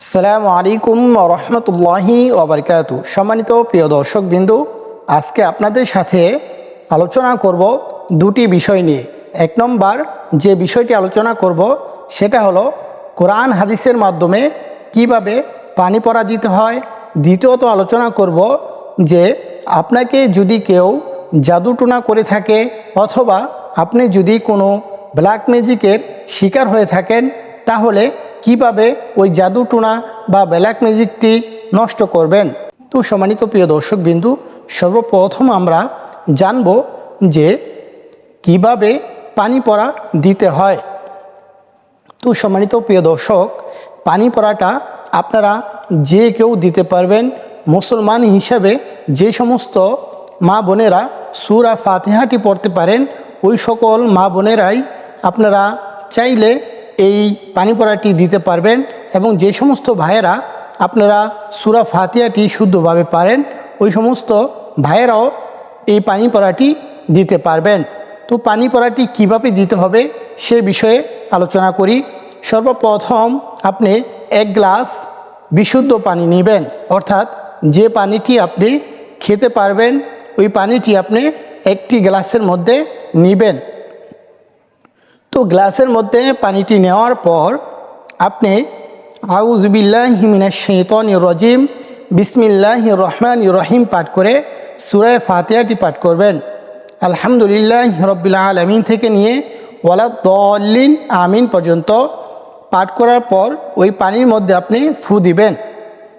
সালাম আলাইকুম রহমতুল্লাহি ওবরকাতু সম্মানিত প্রিয় দর্শক বিন্দু আজকে আপনাদের সাথে আলোচনা করব দুটি বিষয় নিয়ে। এক নম্বর, যে বিষয়টি আলোচনা করব, সেটা হলো কোরআন হাদিসের মাধ্যমে কীভাবে পানি পড়া দিতে হয়। দ্বিতীয়ত আলোচনা করব যে আপনাকে যদি কেউ জাদুটোনা করে থাকে অথবা আপনি যদি কোনো ব্ল্যাক ম্যাজিকের শিকার হয়ে থাকেন, তাহলে কীভাবে ওই জাদুটোনা বা ব্ল্যাক ম্যাজিকটি নষ্ট করবেন? তো সম্মানিত প্রিয় দর্শক বিন্দু সর্বপ্রথম আমরা জানব যে কীভাবে পানি পড়া দিতে হয়। তো সম্মানিত প্রিয় দর্শক, পানি পড়াটা আপনারা যে কেউ দিতে পারবেন, মুসলমান হিসাবে যে সমস্ত মা বোনেরা সুরা ফাতেহাটি পড়তে পারেন, ওই সকল মা বোনেরাই আপনারা চাইলে এই পানি পড়াটি দিতে পারবেন এবং যে সমস্ত ভাইয়েরা আপনারা সুরা ফাতিহাটি শুদ্ধভাবে পারেন, ওই সমস্ত ভাইয়েরাও এই পানি পড়াটি দিতে পারবেন। তো পানি পড়াটি কীভাবে দিতে হবে সে বিষয়ে আলোচনা করি। সর্বপ্রথম আপনি এক গ্লাস বিশুদ্ধ পানি নেবেন, অর্থাৎ যে পানিটি আপনি খেতে পারবেন, ওই পানিটি আপনি একটি গ্লাসের মধ্যে নেবেন। তো গ্লাসের মধ্যে পানিটি নেওয়ার পর আপনি আউজবিল্লাহ হিমিনা শৈতন রজিম বিসমিল্লাহ রহমান রহিম পাঠ করে সুরায় ফাতিহাটি পাঠ করবেন। আলহামদুলিল্লাহ রব্বিল্লা আলমিন থেকে নিয়ে ওয়ালা দলিন আমিন পর্যন্ত পাঠ করার পর ওই পানির মধ্যে আপনি ফু দিবেন।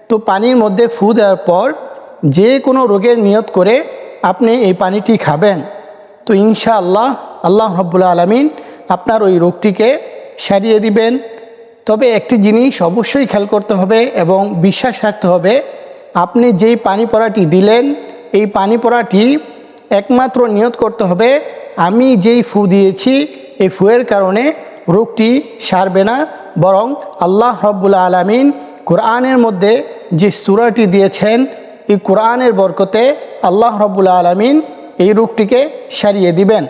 তো পানির মধ্যে ফু দেওয়ার পর যে কোনো রোগের নিয়ত করে আপনি এই পানিটি খাবেন। তো ইনশাআল্লাহ, আল্লাহ রব্বুল্লা আলমিন আপনার ওই রোগটিকে সারিয়ে দিবেন। তবে একটি জিনিস অবশ্যই খেয়াল করতে হবে এবং বিশ্বাস রাখতে হবে, আপনি যেই পানি পড়াটি দিলেন, এই পানি পড়াটি একমাত্র নিয়ত করতে হবে, আমি যেই ফু দিয়েছি, এই ফুয়ের কারণে রোগটি সারবে না। বরং আল্লাহ রব্বুল্লা আলমিন কোরআনের মধ্যে যে সুরাটি দিয়েছেন, এই কোরআনের বরকতে আল্লাহ রব্বুল্লা আলমিন এই রোগটিকে সারিয়ে দিবেন।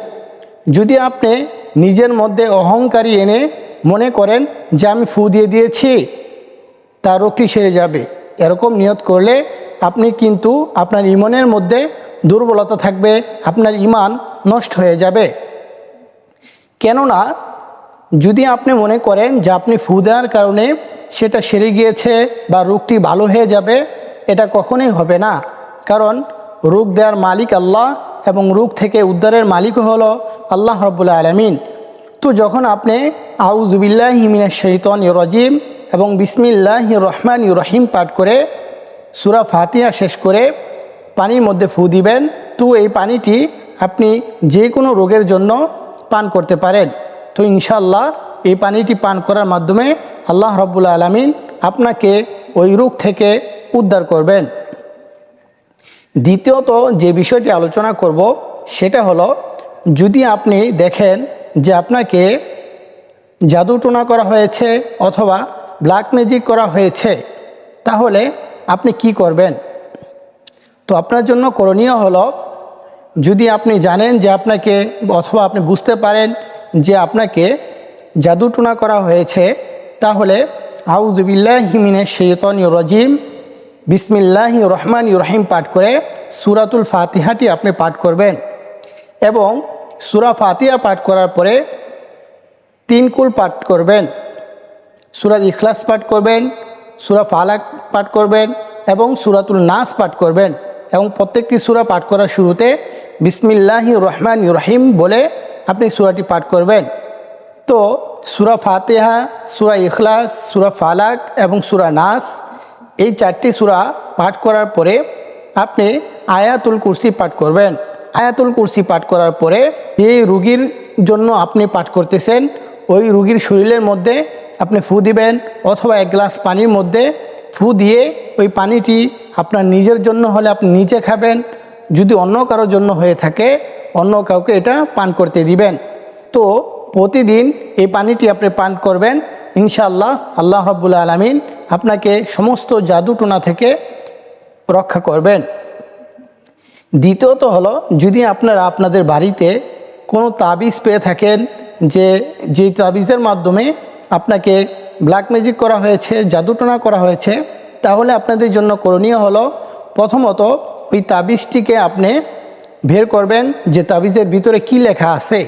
যদি আপনি নিজের মধ্যে অহংকারী এনে মনে করেন যে আমি ফু দিয়ে দিয়েছি, তার রোগটি সেরে যাবে। এরকম নিয়ত করলে আপনি কিন্তু আপনার ইমনের মধ্যে দুর্বলতা থাকবে, আপনার ইমান নষ্ট হয়ে যাবে। কেননা, যদি আপনি মনে করেন যে আপনি ফু দেওয়ার কারণে সেটা সেরে গিয়েছে বা রোগটি ভালো হয়ে যাবে, এটা কখনোই হবে না। কারণ রোগ দেওয়ার মালিক আল্লাহ এবং রোগ থেকে উদ্ধারের মালিকও হলো আল্লাহ রব্বুল্লা আলমিন। তো যখন আপনি আউজবিল্লাহ হিমিনা শৈতন রজিম এবং বিসমিল্লাহ রহমান রহিম পাঠ করে সুরা ফাতিহা শেষ করে পানির মধ্যে ফু দিবেন, তো এই পানিটি আপনি যে কোনো রোগের জন্য পান করতে পারেন। তো ইনশাল্লাহ এই পানিটি পান করার মাধ্যমে আল্লাহ রব্বুল্লা আলমিন আপনাকে ওই রোগ থেকে উদ্ধার করবেন। দ্বিতীয়ত যে বিষয়টি আলোচনা করব, সেটা হলো, যদি আপনি দেখেন যে আপনাকে জাদুটোনা করা হয়েছে অথবা ব্ল্যাক ম্যাজিক করা হয়েছে, তাহলে আপনি কি করবেন? তো আপনার জন্য করণীয় হলো, যদি আপনি জানেন যে আপনাকে অথবা আপনি বুঝতে পারেন যে আপনাকে জাদুটোনা করা হয়েছে, তাহলে আউজবিল্লাহ হিমিনের শেতন রজিম বিসমিল্লাহ রহমান রহিম পাঠ করে সুরাতুল ফাতিহাটি আপনি পাঠ করবেন এবং সুরা ফাতিহা পাঠ করার পরে তিন কুল পাঠ করবেন। সুরাত ইখলাস পাঠ করবেন, সুরা ফালাক পাঠ করবেন এবং সুরাতুল নাস পাঠ করবেন এবং প্রত্যেকটি সুরা পাঠ করার শুরুতে বিসমিল্লাহ রহমান রহিম বলে আপনি সুরাটি পাঠ করবেন। তো সুরা ফাতেহা, সুরা ইখলাস, সুরা ফালাক এবং সুরা নাস এই চারটি সুরা পাঠ করার পরে আপনি আয়াতুল কুরসি পাঠ করবেন। আয়াতুল কুরসি পাঠ করার পরে এই রুগীর জন্য আপনি পাঠ করতেছেন, ওই রুগীর শরীরের মধ্যে আপনি ফু দিবেন অথবা এক গ্লাস পানির মধ্যে ফু দিয়ে ওই পানিটি আপনার নিজের জন্য হলে আপনি নিজে খাবেন। যদি অন্য কারোর জন্য হয়ে থাকে, অন্য কাউকে এটা পান করতে দিবেন। তো প্রতিদিন এই পানিটি আপনি পান করবেন। ইনশাআল্লাহ আল্লাহ রব্বুল্লা আলমিন আপনাকে সমস্ত জাদুটোনা থেকে রক্ষা করবেন। দ্বিতীয়ত হলো, যদি আপনারা আপনাদের বাড়িতে কোনো তাবিজ পেয়ে থাকেন যে যে তাবিজের মাধ্যমে আপনাকে ব্ল্যাক ম্যাজিক করা হয়েছে, জাদুটনা করা হয়েছে, তাহলে আপনাদের জন্য করণীয় হলো, প্রথমত ওই তাবিজটিকে আপনি বের করবেন যে তাবিজের ভিতরে কি লেখা আছে।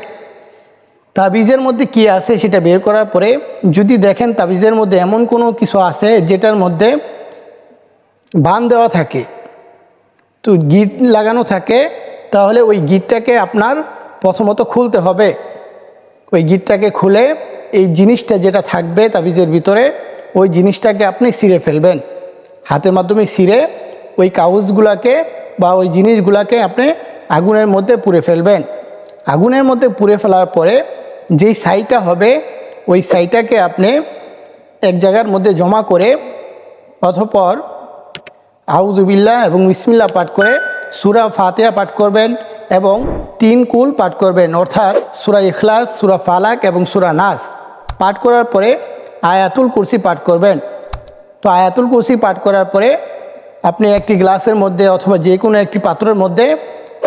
তাবিজের মধ্যে কি আছে সেটা বের করার পরে যদি দেখেন তাবিজের মধ্যে এমন কোনো কিছু আছে যেটার মধ্যে বান দেওয়া থাকে, তো গিট লাগানো থাকে, তাহলে ওই গিটটাকে আপনার প্রথমত খুলতে হবে। ওই গিটটাকে খুলে এই জিনিসটা যেটা থাকবে তাবিজের ভিতরে, ওই জিনিসটাকে আপনি ছিঁড়ে ফেলবেন। হাতের মাধ্যমে ছিঁড়ে ওই কাগজগুলোকে বা ওই জিনিসগুলাকে আপনি আগুনের মধ্যে পুড়ে ফেলবেন। আগুনের মধ্যে পুড়ে ফেলার পরে যেই ছাইটা হবে, ওই ছাইটাকে আপনি এক জায়গার মধ্যে জমা করে অথপর আউজুবিল্লাহ এবং বিসমিল্লা পাঠ করে সুরা ফাতেহা পাঠ করবেন এবং তিন কুল পাঠ করবেন, অর্থাৎ সুরা ইখলাস, সুরা ফালাক এবং সুরা নাস। পাঠ করার পরে আয়াতুল কুরসি পাঠ করবেন। তো আয়াতুল কুরসি পাঠ করার পরে আপনি একটি গ্লাসের মধ্যে অথবা যে কোনো একটি পাত্রের মধ্যে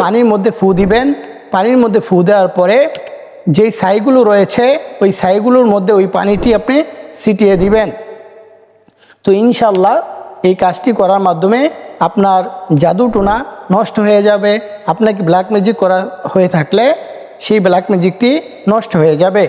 পানির মধ্যে ফু দিবেন। পানির মধ্যে ফু দেওয়ার পরে যেই ছাইগুলো রয়েছে, ওই সাইগুলোর মধ্যে ওই পানিটি আপনি ছিটিয়ে দিবেন। তো ইনশাল্লাহ এই কাজটি করার মাধ্যমে আপনার জাদুটোনা নষ্ট হয়ে যাবে। আপনাকে ব্ল্যাক ম্যাজিক করা হয়ে থাকলে সেই ব্ল্যাক ম্যাজিকটি নষ্ট হয়ে যাবে।